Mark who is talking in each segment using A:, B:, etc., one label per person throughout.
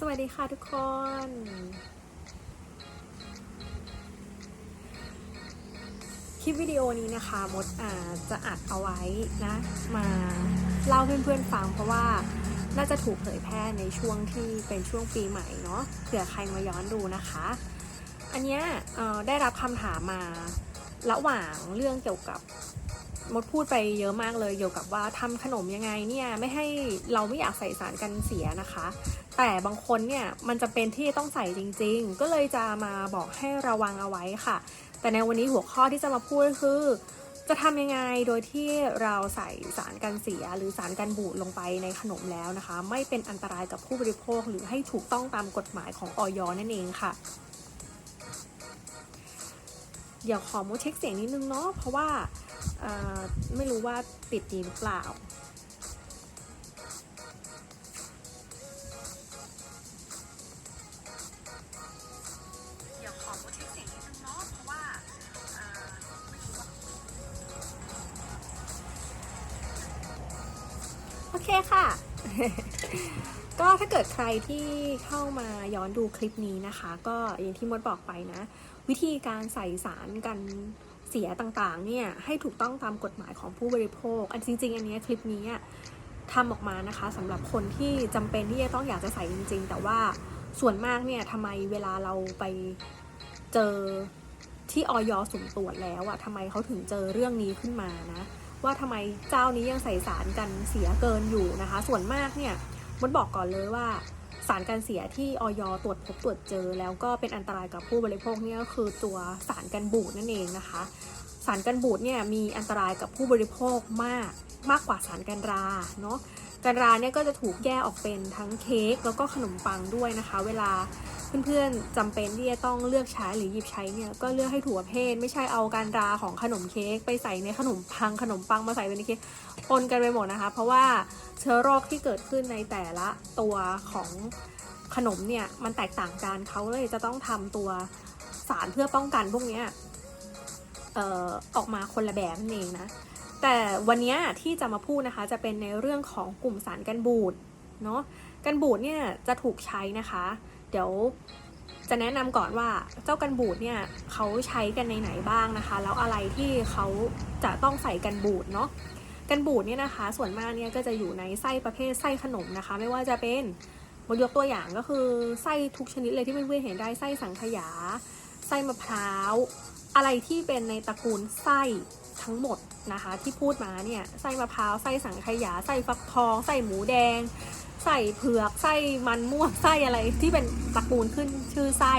A: สวัสดีค่ะทุกคน คลิปวิดีโอนี้นะคะมดอาจะอัดเอาไว้นะ มาเล่าเพื่อนๆฟังเพราะว่าน่าจะถูกเผยแพร่ในช่วงที่เป็นช่วงปีใหม่เนาะเผื่อใครมาย้อนดูนะคะ อันเนี้ยได้รับคำถามมาระหว่างเรื่องเกี่ยวกับมดพูดไปเยอะมากเลยเกี่ยวกับว่าทำขนมยังไงเนี่ยไม่ให้เราไม่อยากใส่สารกันเสียนะคะ แต่บางคนเนี่ยมันจะเป็นที่ต้องใส่จริงๆ ก็เลยจะมาบอกให้ระวังเอาไว้ค่ะ แต่ในวันนี้หัวข้อที่จะมาพูดคือ จะทำยังไงโดยที่เราใส่สารกันเสีย หรือสารกันบูดลงไปในขนมแล้วนะคะ ไม่เป็นอันตรายกับผู้บริโภคหรือให้ถูกต้องตามกฎหมายของออยนั่นเองค่ะเดี๋ยวขอมูเช็คเสียงนิดนึงเนาะเพราะว่าไม่รู้ว่าติดดีหรือเปล่า เคค่ะ ก็ถ้าเกิดใครที่เข้ามาย้อนดูคลิปนี้นะคะ ก็อย่างที่มดบอกไปนะ วิธีการใส่สารกันเสียต่างๆ เนี่ยให้ถูกต้องตามกฎหมายของผู้บริโภค อันจริง ๆ อันนี้คลิปนี้ทำออกมานะคะสำหรับคนที่จำเป็นที่จะต้องอยากจะใส่จริง ๆ แต่ว่าส่วนมากเนี่ยทำไมเวลาเราไปเจอที่ออยสุ่มตรวจแล้วอะทำไมเขาถึงเจอเรื่องนี้ขึ้นมานะ ว่าทำไมเจ้านี้ยังใส่สารกันเสียเกินอยู่นะคะ ส่วนมากเนี่ยมดบอกก่อนเลยว่าสารกันเสียที่ออยตรวจพบตรวจเจอ แล้วก็เป็นอันตรายกับผู้บริโภคเนี่ยก็คือตัวสารกันบูดนั่นเองนะคะ สารกันบูดเนี่ยมีอันตรายกับผู้บริโภคมากมากกว่าสารกันราเนาะ กันราเนี่ยก็จะถูกแยกออกเป็นทั้งเค้กแล้วก็ขนมปังด้วยนะคะ เวลาเพื่อนๆจำเป็นที่จะต้องเลือกใช้หรือหยิบใช้เนี่ยก็เลือกให้ถูกประเภท ไม่ใช่เอาการราของขนมเค้กไปใส่ในขนมปังขนมปังมาใส่ในเค้กปนกันไปหมดนะคะ เพราะว่าเชื้อโรคที่เกิดขึ้นในแต่ละตัวของขนมเนี่ยมันแตกต่างกันเขาเลยจะต้องทำตัวสารเพื่อป้องกันพวกนี้ออออกมาคนละแบบนั่นเองนะ แต่วันนี้ที่จะมาพูดนะคะ จะเป็นในเรื่องของกลุ่มสารกันบูดเนาะกันบูดเนี่ยจะถูกใช้นะคะ เดี๋ยวจะแนะนำก่อนว่าเจ้ากันบูดเนี่ยเขาใช้กันในไหนบ้างนะคะ แล้วอะไรที่เขาจะต้องใส่กันบูดเนาะกันบูดเนี่ยนะคะ ส่วนมากเนี่ยก็จะอยู่ในไส้ประเภทไส้ขนมนะคะ ไม่ว่าจะเป็นมดยกตัวอย่างก็คือไส้ทุกชนิดเลยที่เพื่อนๆเห็นได้ไส้สังขยา ไส้มะพร้าว อะไรที่เป็นในตระกูลไส้ ทั้งหมดนะคะ ที่พูดมาเนี่ยไส้มะพร้าวไส้สังขยาไส้ฟักทองไส้หมูแดงไส้เผือกไส้มันม่วงไส้อะไรที่เป็นตระกูลขึ้นชื่อไส้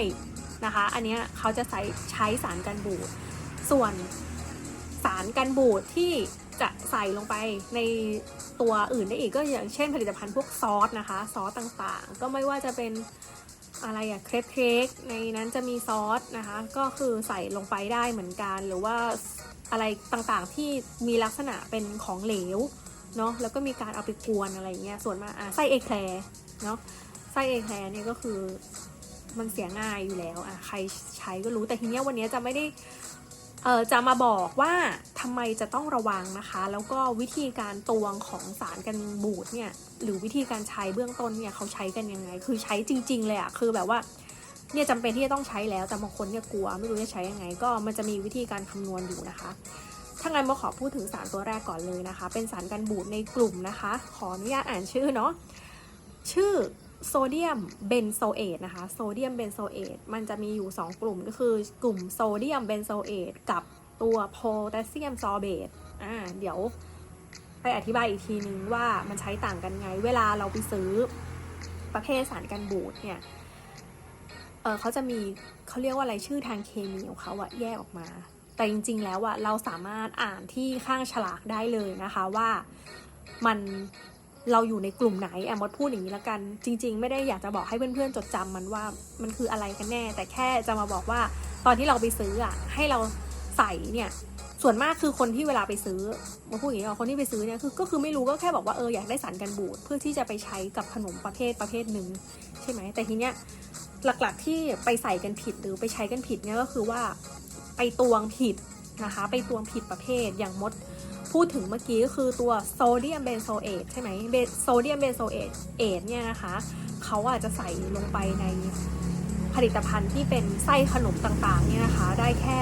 A: นะคะ อันนี้เขาจะใช้ใช้สารกันบูด ส่วนสารกันบูดที่จะใส่ลงไปในตัวอื่นได้อีกก็อย่างเช่นผลิตภัณฑ์พวกซอสนะคะ ซอสต่างๆ ก็ไม่ว่าจะเป็นอะไรอะเครปเค้กในนั้นจะมีซอสนะคะ ก็คือใส่ลงไปได้เหมือนกัน หรือว่า อะไรต่างๆที่มีลักษณะเป็นของเหลวเนาะแล้วก็มีการเอาไปกวนอะไรเงี้ยส่วนมากอะไส้เอแคลร์เนาะไส้เอแคลร์เนี่ยก็คือมันเสียง่ายอยู่แล้วอะใครใช้ก็รู้แต่ทีเนี้ยวันนี้จะไม่ได้เออจะมาบอกว่าทำไมจะต้องระวังนะคะ แล้วก็วิธีการตวงของสารกันบูดเนี่ยหรือวิธีการใช้เบื้องต้นเนี่ยเขาใช้กันยังไง คือใช้จริง ๆ เลยอะคือแบบว่า เนี่ยจำเป็นที่จะต้องใช้แล้วแต่บางคนเนี่ยกลัวไม่รู้จะใช้ยังไง ก็มันจะมีวิธีการคำนวณอยู่นะคะ ถ้างั้นมาขอพูดถึงสารตัวแรกก่อนเลยนะคะ เป็นสารกันบูดในกลุ่มนะคะ ขออนุญาตอ่านชื่อเนาะชื่อโซเดียมเบนโซเอตนะคะโซเดียมเบนโซเอตมันจะมีอยู่ 2 กลุ่มก็คือกลุ่มโซเดียมเบนโซเอตกับตัวโพแทสเซียมซอเบตอ่าเดี๋ยวไปอธิบายอีกทีนึงว่ามันใช้ต่างกันไง เวลาเราไปซื้อประเภทสารกันบูดเนี่ย เออเขาจะมีเขาเรียกว่าอะไรชื่อทางเคมีของเขาอะแยกออกมา แต่จริง ๆ แล้วอะเราสามารถอ่านที่ข้างฉลากได้เลยนะคะว่ามันเราอยู่ในกลุ่มไหนแอมมดพูดอย่างนี้และกัน จริง ๆ ไม่ได้อยากจะบอกให้เพื่อนๆจดจำมันว่ามันคืออะไรกันแน่ แต่แค่จะมาบอกว่าตอนที่เราไปซื้ออะให้เราใส่เนี่ยส่วนมากคือคนที่เวลาไปซื้อมาพูดอย่างนี้ก่อนคนที่ไปซื้อเนี่ยคือก็คือไม่รู้ก็แค่บอกว่าเอออยากได้สารกันบูดเพื่อที่จะไปใช้กับขนมประเภทประเภทหนึ่งใช่ไหมแต่ทีเนี้ย หลักๆที่ไปใส่กันผิดหรือไปใช้กันผิดเนี่ยก็คือว่าไปตวงผิดนะคะ ไปตวงผิดประเภทอย่างมดพูดถึงเมื่อกี้ก็คือตัวโซเดียมเบนโซเอตใช่ไหมโซเดียมเบนโซเอตเอทเนี่ยนะคะเขเขาอาจจะใส่ลงไปในผลิตภัณฑ์ที่เป็นไส้ขนมต่างๆเนี่ยนะคะ ได้แค่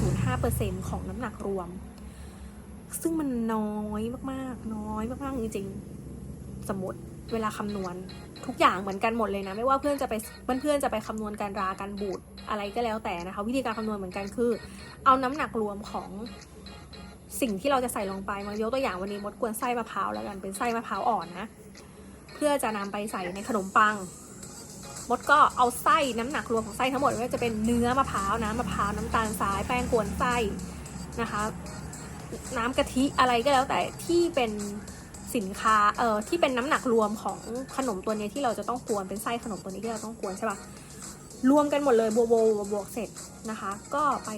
A: 0.05%ของน้ำหนักรวม ซึ่งมันน้อยมากๆ น้อยมากๆ จริงๆ สมมติ เวลาคำนวณทุกอย่างเหมือนกันหมดเลยนะ ไม่ว่าเพื่อนจะไปเพื่อนๆจะไปคำนวณการราการบูดอะไรก็แล้วแต่นะคะ วิธีการคำนวณเหมือนกันคือ เอาน้ำหนักรวมของสิ่งที่เราจะใส่ลงไปมายกตัวอย่างวันนี้มดกวนไส้มะพร้าวแล้วกันเป็นไส้มะพร้าวอ่อนนะ เพื่อจะนำไปใส่ในขนมปัง มดก็เอาไส้น้ำหนักรวมของไส้ทั้งหมดไม่ว่าจะเป็นเนื้อมะพร้าวน้ำมะพร้าวน้ำตาลทรายแป้งกวนไส้นะคะ น้ำกะทิอะไรก็แล้วแต่ที่เป็น สินค้าเอ่อที่เป็นน้ำหนักรวมของขนมตัวนี้ที่เราจะต้องกวนเป็นไส้ขนมตัวนี้ที่เราต้องกวนใช่ปะรวมกันหมดเลยบวกบวกบวกเสร็จนะคะ ก็ไป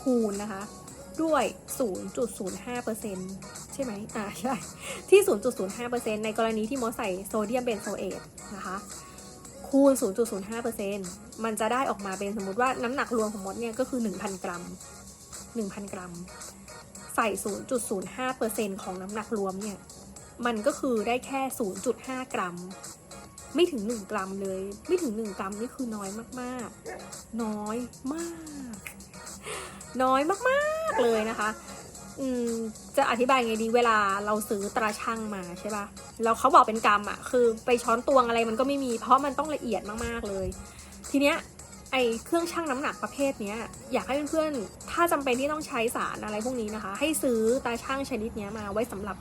A: คูณนะคะ ด้วย 0.05%ใช่ไหมอ่าใช่ที่ 0.05%ในกรณีที่มดใส่โซเดียมเบนโซเอตนะคะคูณ 0.05%มันจะได้ออกมาเป็นสมมติว่าน้ำหนักรวมของมดเนี่ยก็คือ 1,000 กรัม 1,000 กรัม ใส่ 0.05%ของน้ำหนักรวมเนี่ย มันก็คือได้แค่ 0.5 กรัม ไม่ถึง 1 กรัมเลย ไม่ถึง 1 กรัมนี่คือน้อยมากๆ น้อยมาก น้อยมากๆเลยนะคะ อืมจะอธิบายไงดีเวลาเราซื้อตราช่างมาใช่ปะแล้วเขาบอกเป็นกรัมอะคือไปช้อนตวงอะไรมันก็ไม่มี เพราะมันต้องละเอียดมากๆเลย ทีเนี้ยไอเครื่องชั่งน้ำหนักประเภทเนี้ยอยากให้เพื่อนๆ ถ้าจำเป็นที่ต้องใช้สารอะไรพวกนี้นะคะ ให้ซื้อตาช่างชนิดเนี้ยมาไว้สำหรับ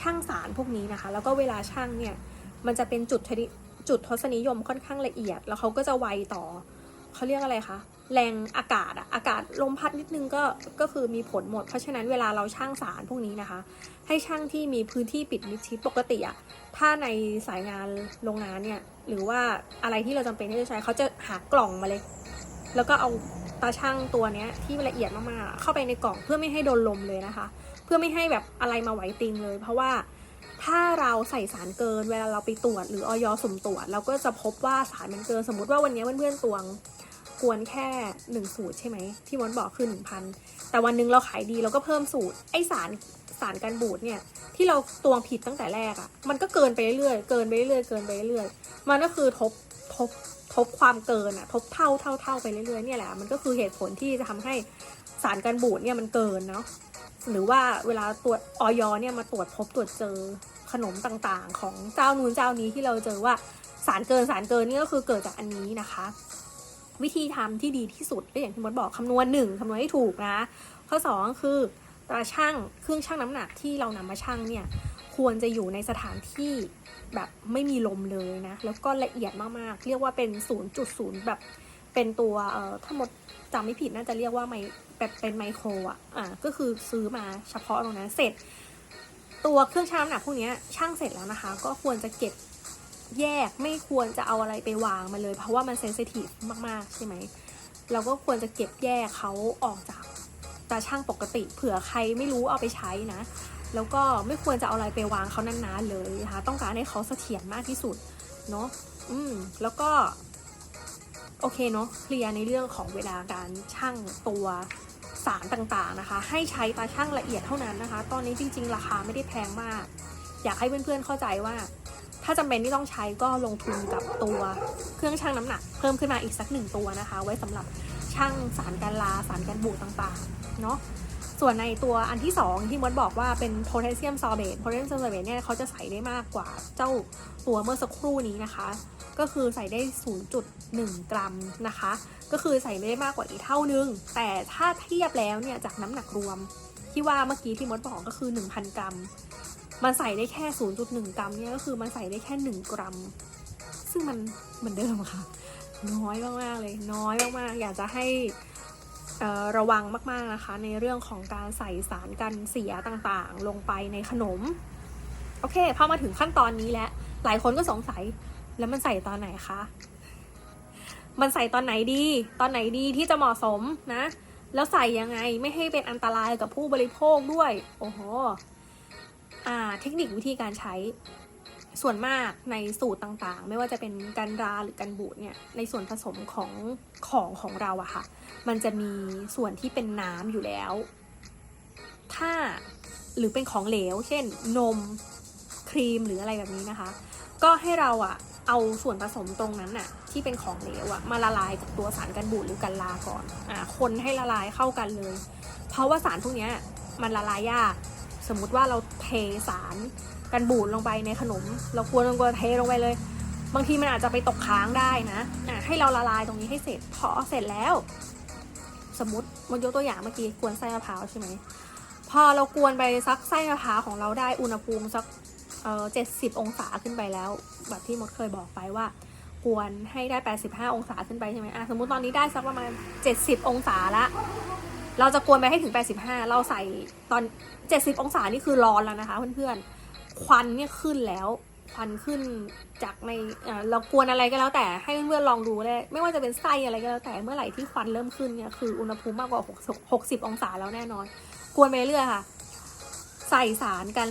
A: ช่างสารพวกนี้นะคะ แล้วก็เวลาช่างเนี่ยมันจะเป็นจุดชนิดจุดทศนิยมค่อนข้างละเอียด แล้วเขาก็จะไวต่อเขาเรียกอะไรคะแรงอากาศอะอากาศลมพัดนิดนึงก็ก็คือมีผลหมด เพราะฉะนั้นเวลาเราช่างสารพวกนี้นะคะ ให้ช่างที่มีพื้นที่ปิดมิดชิดปกติอะถ้าในสายงานโรงงานเนี่ยหรือว่าอะไรที่เราจำเป็นที่จะใช้เขาจะหากล่องมาเลย แล้วก็เอาตาช่างตัวเนี้ยที่ละเอียดมากๆเข้าไปในกล่องเพื่อไม่ให้โดนลมเลยนะคะ พื่อไม่ให้แบบอะไรมาไหวติงเลย เพราะว่าถ้าเราใส่สารเกินเวลาเราไปตรวจหรือออยสุ่มตรวจเราก็จะพบว่าสารมันเกินสมมติว่าวันนี้เพื่อนๆตวงกวนแค่หนึ่งสูตรใช่ไหมที่มดบอกคือหนึ่งพันแต่วันนึงเราขายดีเราก็เพิ่มสูตรไอสารสารการบูดเนี่ยที่เราตวงผิดตั้งแต่แรกอะ่ะมันก็เกินไปเรื่อยๆเกินไปเรื่อยๆเกินไปเรื่อยๆมันก็คือทบทบทบความเกินอะ่ะทบเท่าเท่าเท่าไปเรื่อยๆเนี่ยแหละมันก็คือเหตุผลที่จะทำให้สารการบูดเนี่ยมันเกินเนาะ หรือว่าเวลาตรวจออยเนี่ยมาตรวจพบตรวจเจอขนมต่างๆ ของเจ้านู้นเจ้านี้ที่เราเจอว่าสารเกินสารเกินนี่ก็คือเกิดจากอันนี้นะคะ วิธีทำที่ดีที่สุดก็อย่างที่มดบอกคำนวณหนึ่งคำนวณให้ถูกนะ ข้อสองคือตราช่างเครื่องชั่งน้ำหนักที่เรานำมาชั่งเนี่ยควรจะอยู่ในสถานที่แบบไม่มีลมเลยนะ แล้วก็ละเอียดมากๆ เรียกว่าเป็น 0.0 แบบ เป็นตัวเอ่อถ้ามดจำไม่ผิดน่าจะเรียกว่าไมแบบเป็นไมโครอะอ่าก็คือซื้อมาเฉพาะตรงนั้นเสร็จ ตัวเครื่องชั่งน้ำหนักพวกนี้ช่างเสร็จแล้วนะคะ ก็ควรจะเก็บแยกไม่ควรจะเอาอะไรไปวางมาเลย เพราะว่ามันเซนซิทีฟมากๆ ใช่ไหมเราก็ควรจะเก็บแยกเขาออกจากตาช่างปกติเผื่อใครไม่รู้เอาไปใช้นะ แล้วก็ไม่ควรจะเอาอะไรไปวางเขานานๆเลยนะคะต้องการให้เขาเสถียรมากที่สุดเนาะอืมแล้วก็ โอเคเนาะเคลียร์ในเรื่องของเวลาการชั่งตัวสารต่างๆนะคะ ให้ใช้ตาช่างละเอียดเท่านั้นนะคะ ตอนนี้จริง ๆ ราคาไม่ได้แพงมาก อยากให้เพื่อนๆเข้าใจว่า ถ้าจำเป็นที่ต้องใช้ก็ลงทุนกับตัวเครื่องชั่งน้ำหนัก เพิ่มขึ้นมาอีกสักหนึ่งตัวนะคะ ไว้สำหรับชั่งสารการลาสารการบูดต่างๆเนาะ ส่วนในตัวอันที่ 2 ที่มดบอกว่าเป็นโพแทสเซียมซอเบตโพแทสเซียมซอเบตเนี่ยเขาจะใส่ได้มากกว่าเจ้าตัวเมื่อสักครู่นี้นะคะ ก็คือใส่ได้ 0.1 กรัมนะคะ ก็คือใส่ไม่ได้มากกว่าอีกเท่านึง แต่ถ้าเทียบแล้วเนี่ยจากน้ำหนักรวม ที่ว่าเมื่อกี้ที่มดบอกก็คือ 1,000 กรัม มันใส่ได้แค่ 0.1 กรัมเนี่ยก็คือมันใส่ได้แค่ 1 กรัม ซึ่งมันเหมือนเดิมค่ะ น้อยมากๆเลย น้อยมากๆอยากจะให้ ระวังมากๆนะคะ ในเรื่องของการใส่สารกันเสียต่างๆ ลงไปในขนม โอเคพอมาถึงขั้นตอนนี้แล้ว หลายคนก็สงสัยแล้วมันใส่ตอนไหนคะ มันใส่ตอนไหนดี ตอนไหนดีที่จะเหมาะสมนะ แล้วใส่ยังไงไม่ให้เป็นอันตรายกับผู้บริโภคด้วย โอ้โหอ่าเทคนิควิธีการใช้ ส่วนมากในสูตรต่างๆ ไม่ว่าจะเป็นกันราหรือกันบูดเนี่ยในส่วนผสมของของของเราอะค่ะ มันจะมีส่วนที่เป็นน้ำอยู่แล้ว ถ้าหรือเป็นของเหลว เช่น นมครีมหรืออะไรแบบนี้นะคะ ก็ให้เราอะเอาส่วนผสมตรงนั้นน่ะที่เป็นของเหลวอะมาละลายกับตัวสารกันบูดหรือกันลาก่อนอ่าคนให้ละลายเข้ากันเลย เพราะว่าสารพวกนี้มันละลายยาก สมมุติว่าเราเทสาร กันบูดลงไปในขนม เราควรลงกวนเทลงไปเลย บางทีมันอาจจะไปตกค้างได้นะอะให้เราละลายตรงนี้ให้เสร็จพอเสร็จแล้ว สมมติมันยกตัวอย่างเมื่อกี้กวนไส้มะพร้าวใช่ไหมพอเรากวนไปสักไส้มะพร้าวของเราได้อุณหภูมิสักเออเจ็ดสิบองศาขึ้นไปแล้ว แบบที่มดเคยบอกไปว่า กวนให้ได้ 85 องศาขึ้นไปใช่ไหมอะสมมติตอนนี้ได้สักประมาณ 70 องศาละเราจะกวนไปให้ถึง 85 เราใส่ตอน 70 องศานี่คือร้อนแล้วนะคะเพื่อนๆ ควันเนี่ยขึ้นแล้วควันขึ้นจากในเรากวนอะไรก็แล้วแต่ให้เพื่อนๆลองดูเลยไม่ว่าจะเป็นไส้อะไรก็แล้วแต่เมื่อไหร่ที่ควันเริ่มขึ้นเนี่ยคืออุณหภูมิมากกว่า 60 องศาแล้วแน่นอน กวนไปเรื่อยค่ะ ใส่สารกัน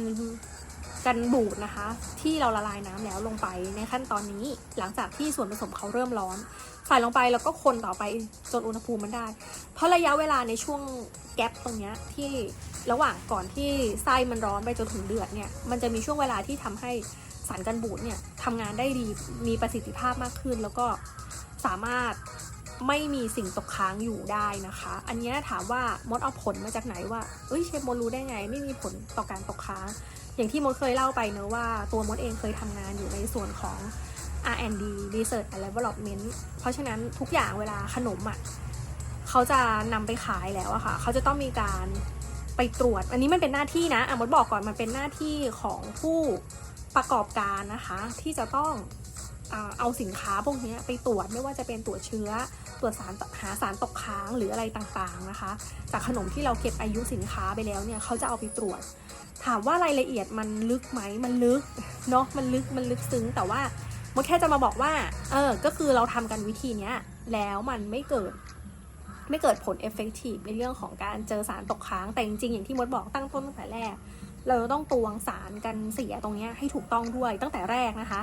A: กันบูดนะคะ ที่เราละลายน้ำแล้วลงไปในขั้นตอนนี้หลังจากที่ส่วนผสมเขาเริ่มร้อน ใส่ลงไปแล้วก็คนต่อไปจนอุณหภูมิมันได้ เพราะระยะเวลาในช่วงแกลบตรงเนี้ยที่ระหว่างก่อนที่ไส้มันร้อนไปจนถึงเดือดเนี่ย มันจะมีช่วงเวลาที่ทำให้สารกันบูดเนี่ยทำงานได้ดีมีประสิทธิภาพมากขึ้น แล้วก็สามารถไม่มีสิ่งตกค้างอยู่ได้นะคะ อันนี้ถามว่ามดเอาผลมาจากไหนว่าเอ้ยเชฟมดรู้ได้ไง ไม่มีผลต่อการตกค้าง อย่างที่มดเคยเล่าไปเนอะว่าตัวมดเองเคยทำงานอยู่ในส่วนของ R&D Research and Development เพราะฉะนั้นทุกอย่างเวลาขนมอะ่ะเขาจะนำไปขายแล้วอะค่ะ เขาจะต้องมีการไปตรวจ อันนี้มันเป็นหน้าที่นะอะมดบอกก่อนมันเป็นหน้าที่ของผู้ประกอบการนะคะ ที่จะต้องเอาสินค้าพวกนี้ไปตรวจไม่ว่าจะเป็นตรวจเชื้อ ตรวจสารหาสารตกค้างหรืออะไรต่างๆนะคะ จากขนมที่เราเก็บอายุสินค้าไปแล้วเนี่ยเขาจะเอาไปตรวจ ถามว่ารายละเอียดมันลึกไหมมันลึกเนาะมันลึกมันลึกซึ้งแต่ว่า มดแค่จะมาบอกว่า เออ ก็คือเราทำกันวิธีเนี้ย แล้วมันไม่เกิด ไม่เกิดผลเอฟเฟกตีฟในเรื่องของการเจอสารตกค้าง แต่จริงๆ อย่างที่มดบอกตั้งต้นตั้งแต่แรก เราต้องตวงสารกันเสียตรงเนี้ยให้ถูกต้องด้วยตั้งแต่แรกนะคะ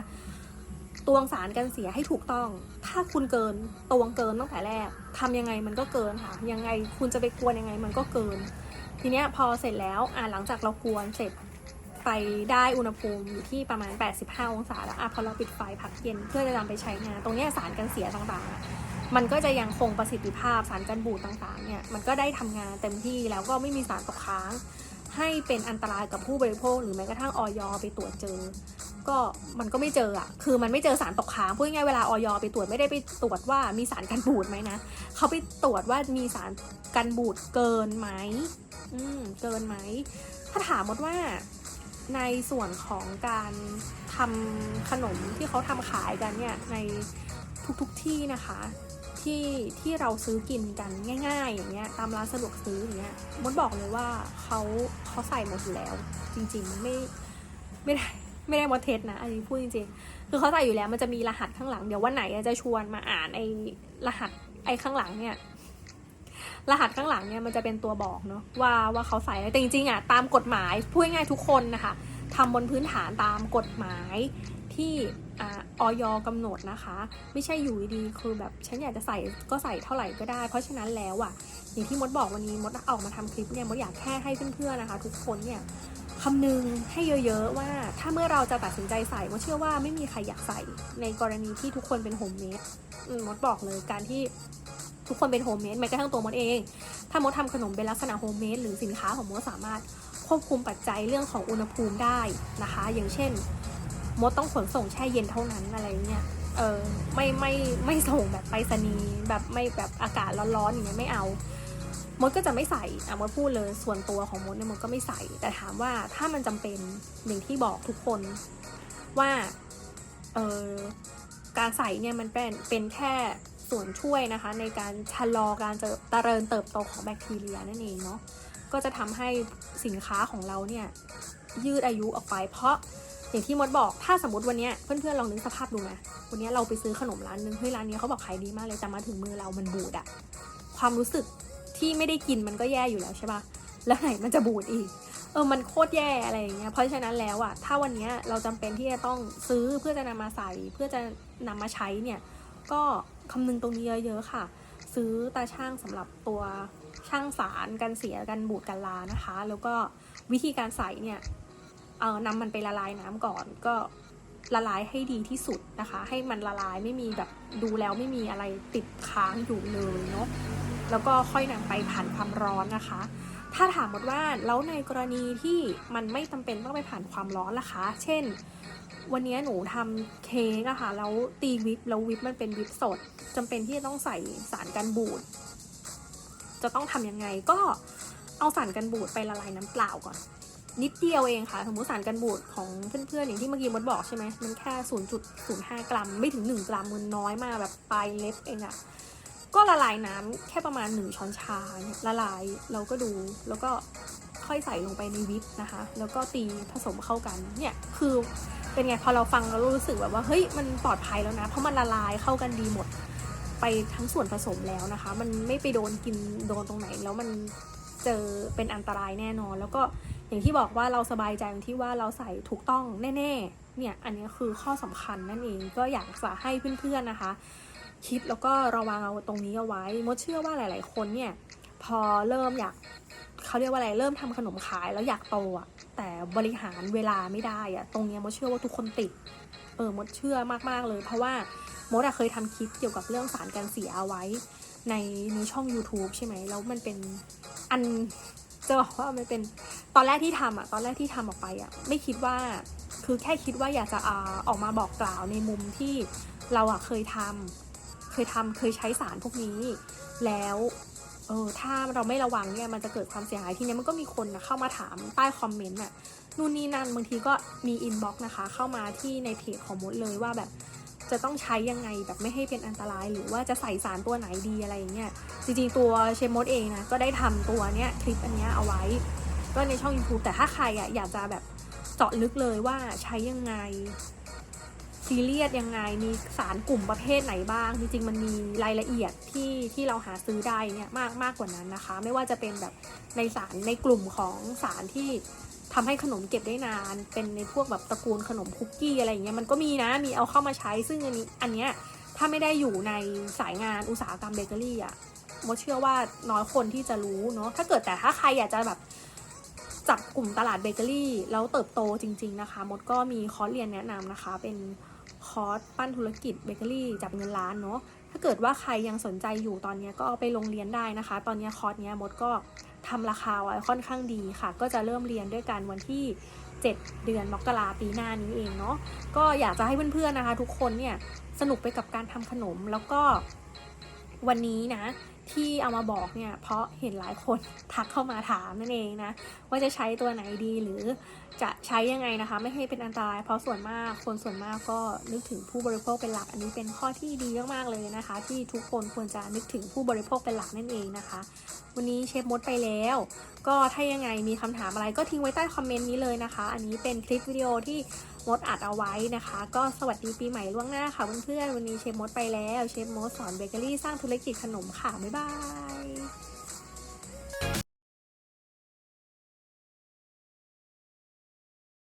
A: ตวงสารกันเสียให้ถูกต้อง ถ้าคุณเกินตวงเกินตั้งแต่แรกทำยังไงมันก็เกินค่ะ ยังไงคุณจะไปกวนยังไงมันก็เกิน ทีเนี้ยพอเสร็จแล้ว อ่าหลังจากเรากวนเสร็จ ฟได้อุณหภูมิอยู่ที่ประมาณ 85 องศาแล้วอะพอเราปิดไฟพักเย็นเพื่อจะนำไปใช้งาน ตรงนี้สารกันเสียต่างๆ มันก็จะยังคงประสิทธิภาพสารกันบูดต่างๆเนี่ยมันก็ได้ทำงานเต็มที่แล้วก็ไม่มีสารตกค้าง ให้เป็นอันตรายกับผู้บริโภค หรือแม้กระทั่งออยไปตรวจเจอ ก็มันก็ไม่เจออะคือมันไม่เจอสารตกค้างพูดง่ายเวลาออยไปตรวจไม่ได้ไปตรวจว่ามีสารกันบูดไหมนะเขาไปตรวจว่ามีสารกันบูดเกินไหมอืมเกินไหมถ้าถามมดว่า ในส่วนของการทำขนมที่เขาทำขายกันเนี่ยในทุกๆทที่นะคะที่ที่เราซื้อกินกันง่ายๆ อย่างเงี้ยตามร้านสะดวกซื้ออย่างเงี้ยมดบอกเลยว่าเขาเขาใส่หมดอยู่แล้ว จริงๆไม่ไม่ได้ไม่ได้มดเทสนะอันนี้พูดจริงๆคือเขาใส่อยู่แล้วมันจะมีรหัสข้างหลังเดี๋ยววันไหนจะชวนมาอ่านไอ้รหัสไอ้ข้างหลังเนี่ย รหัสข้างหลังเนี่ยมันจะเป็นตัวบอกเนาะว่าว่าเขาใส่แต่จริงๆอะตามกฎหมายพูดง่ายๆทุกคนนะคะทำบนพื้นฐานตามกฎหมายที่ออยกำหนดนะคะ ไม่ใช่อยู่ดีคือแบบฉันอยากจะใส่ก็ใส่เท่าไหร่ก็ได้ เพราะฉะนั้นแล้วอะอย่างที่มดบอกวันนี้มดออกมาทำคลิปเนี่ยมดอยากแค่ให้เพื่อนๆนะคะ ทุกคนเนี่ยคำนึงให้เยอะๆว่าถ้าเมื่อเราจะตัดสินใจใส่มดเชื่อว่าไม่มีใครอยากใส่ในกรณีที่ทุกคนเป็นโฮมเมดมดบอกเลยการที่ ทุกคนเป็นโฮมเมดแม้กระทั่งตัวมดเอง ถ้ามดทำขนมเป็นลักษณะโฮมเมดหรือสินค้าของมดสามารถควบคุมปัจจัยเรื่องของอุณหภูมิได้นะคะ อย่างเช่น มดต้องขนส่งแช่เย็นเท่านั้นอะไรเงี้ยเออไม่ไม่ไม่ส่งแบบไปรษณีย์แบบไม่แบบอากาศร้อนๆอย่างเงี้ยไม่เอา มดก็จะไม่ใส่อะมดพูดเลยส่วนตัวของมดเนี่ยมดก็ไม่ใส่ แต่ถามว่าถ้ามันจำเป็นอย่างที่บอกทุกคนว่าเออการใส่เนี่ยมันเป็นเป็นแค่ ส่วนช่วยนะคะ ในการชะลอการเจริญเติบโตของแบคทีเรียนั่นเองเนาะก็จะทำให้สินค้าของเราเนี่ยยืดอายุออกไป เพราะอย่างที่มดบอกถ้าสมมติวันเนี้ยเพื่อนๆลองนึกสภาพดูนะวันเนี้ยเราไปซื้อขนมร้านนึงเฮ้ยร้านนี้เขาบอกขายดีมากเลยแต่มาถึงมือเรามันบูดอะความรู้สึกที่ไม่ได้กินมันก็แย่อยู่แล้วใช่ปะแล้วไหนมันจะบูดอีกเออมันโคตรแย่อะไรอย่างเงี้ยเพราะฉะนั้นแล้วอะถ้าวันเนี้ยเราจำเป็นที่จะต้องซื้อเพื่อจะนำมาใส่เพื่อจะนำมาใช้เนี่ยก็ คำนึงตรงนี้เยอะๆค่ะ ซื้อตาช่างสำหรับตัวช่างสารกันเสียกันบูดกันลานะคะ แล้วก็วิธีการใส่เนี่ยเออนำมันไปละลายน้ำก่อนก็ละลายให้ดีที่สุดนะคะ ให้มันละลายไม่มีแบบดูแล้วไม่มีอะไรติดค้างอยู่เลยเนาะแล้วก็ค่อยนำไปผ่านความร้อนนะคะ ถ้าถามหมดว่าแล้วในกรณีที่มันไม่จำเป็นต้องไปผ่านความร้อนล่ะคะ เช่น วันนี้หนูทำเค้กอะค่ะแล้วตีวิปแล้ววิปมันเป็นวิปสดจำเป็นที่จะต้องใส่สารกันบูด จะต้องทำยังไงก็เอาสารกันบูดไปละลายน้ำเปล่าก่อน นิดเดียวเองค่ะสมมติสารกันบูดของเพื่อนๆอย่างที่เมื่อกี้มดบอกใช่ไหมมันแค่ 0.05 กรัม ไม่ถึง 1 กรัมมันน้อยมากแบบปลายเล็บเองอะก็ละลายน้ำแค่ประมาณ 1 ช้อนชาเนี่ยละลายเราก็ดูแล้วก็ค่อยใส่ลงไปในวิปนะคะ แล้วก็ตีผสมเข้ากันเนี่ยคือ เป็นไงพอเราฟังเรารู้สึกแบบว่าเฮ้ยมันปลอดภัยแล้วนะ เพราะมันละลายเข้ากันดีหมดไปทั้งส่วนผสมแล้วนะคะ มันไม่ไปโดนกินโดนตรงไหน แล้วมันเจอเป็นอันตรายแน่นอน แล้วก็อย่างที่บอกว่าเราสบายใจตรงที่ว่าเราใส่ถูกต้องแน่ๆ เนี่ยอันนี้คือข้อสำคัญนั่นเองก็อยากจะให้เพื่อนๆนะคะ คิดแล้วก็ระวังเอาตรงนี้เอาไว้มดเชื่อว่าหลาย ๆ คนเนี่ยพอเริ่มอยากเขาเรียกว่าอะไรเริ่มทำขนมขายแล้วอยากโตอะ แต่บริหารเวลาไม่ได้อะตรงเนี้ยมดเชื่อว่าทุกคนติด เออมดเชื่อมากๆเลย เพราะว่ามดอะเคยทำคลิปเกี่ยวกับเรื่องสารกันเสียเอาไว้ ในในช่อง YouTube ใช่ไหมแล้วมันเป็นอันจะบอกว่ามันเป็นตอนแรกที่ทำอะตอนแรกที่ทำออกไปอะไม่คิดว่าคือแค่คิดว่าอยากจะอาออกมาบอกกล่าวในมุมที่เราอะเคยทำเคยทำเคยใช้สารพวกนี้ แล้ว เออถ้าเราไม่ระวังเนี่ยมันจะเกิดความเสียหายทีเนี้ยมันก็มีคนนะเข้ามาถามใต้คอมเมนต์อะนู่นนี่นั่นบางทีก็มีอินบ็อกซ์นะคะ เข้ามาที่ในเพจของมดเลยว่าแบบจะต้องใช้ยังไงแบบไม่ให้เป็นอันตราย หรือว่าจะใส่สารตัวไหนดีอะไรอย่างเงี้ยจริงๆตัวเชมมดเองนะก็ได้ทำตัวเนี้ยคลิปอันเนี้ยเอาไว้ ก็ในช่อง YouTube แต่ถ้าใครอะอยากจะแบบเจาะลึกเลยว่าใช้ยังไง ซีเรียสยังไง มีสารกลุ่มประเภทไหนบ้าง จริงๆ มันมีรายละเอียดที่ที่เราหาซื้อได้เนี่ยมากมากกว่านั้นนะคะ ไม่ว่าจะเป็นแบบในสารในกลุ่มของสารที่ทำให้ขนมเก็บได้นาน เป็นในพวกแบบตระกูลขนมคุกกี้อะไรอย่างเงี้ยมันก็มีนะ มีเอาเข้ามาใช้ ซึ่งอันนี้อันเนี้ยถ้าไม่ได้อยู่ในสายงานอุตสาหกรรมเบเกอรี่อะมดเชื่อว่าน้อยคนที่จะรู้เนาะ ถ้าเกิดแต่ถ้าใครอยากจะแบบจับกลุ่มตลาดเบเกอรี่แล้วเติบโตจริง ๆนะคะ มดก็มีคอร์สเรียนแนะนำนะคะเป็น คอร์สปั้นธุรกิจเบเกอรี่จับเงินล้านเนาะถ้าเกิดว่าใครยังสนใจอยู่ตอนนี้ก็เอาไปลงเรียนได้นะคะ ตอนนี้คอร์สเนี้ยมดก็ทำราคาไว้ค่อนข้างดีค่ะ ก็จะเริ่มเรียนด้วยกันวันที่ 7 เดือนมกราปีหน้านี้เองเนาะก็อยากจะให้เพื่อนๆนะคะ ทุกคนเนี่ยสนุกไปกับการทำขนมแล้วก็วันนี้นะ ที่เอามาบอกเนี่ยเพราะเห็นหลายคนทักเข้ามาถามนั่นเองนะว่าจะใช้ตัวไหนดีหรือจะใช้ยังไงนะคะ ไม่ให้เป็นอันตราย เพราะส่วนมากคนส่วนมากก็นึกถึงผู้บริโภคเป็นหลัก อันนี้เป็นข้อที่ดีมากๆเลยนะคะ ที่ทุกคนควรจะนึกถึงผู้บริโภคเป็นหลักนั่นเองนะคะ วันนี้เชฟมดไปแล้ว ก็ถ้ายังไงมีคำถามอะไรก็ทิ้งไว้ใต้คอมเมนต์นี้เลยนะคะ อันนี้เป็นคลิปวิดีโอที่ มดอัดเอาไว้นะคะ ก็สวัสดีปีใหม่ล่วงหน้าค่ะเพื่อนๆวันนี้เชฟมดไปแล้ว เชฟมดสอนเบเกอรี่สร้างธุรกิจขนมค่ะ บ๊ายบาย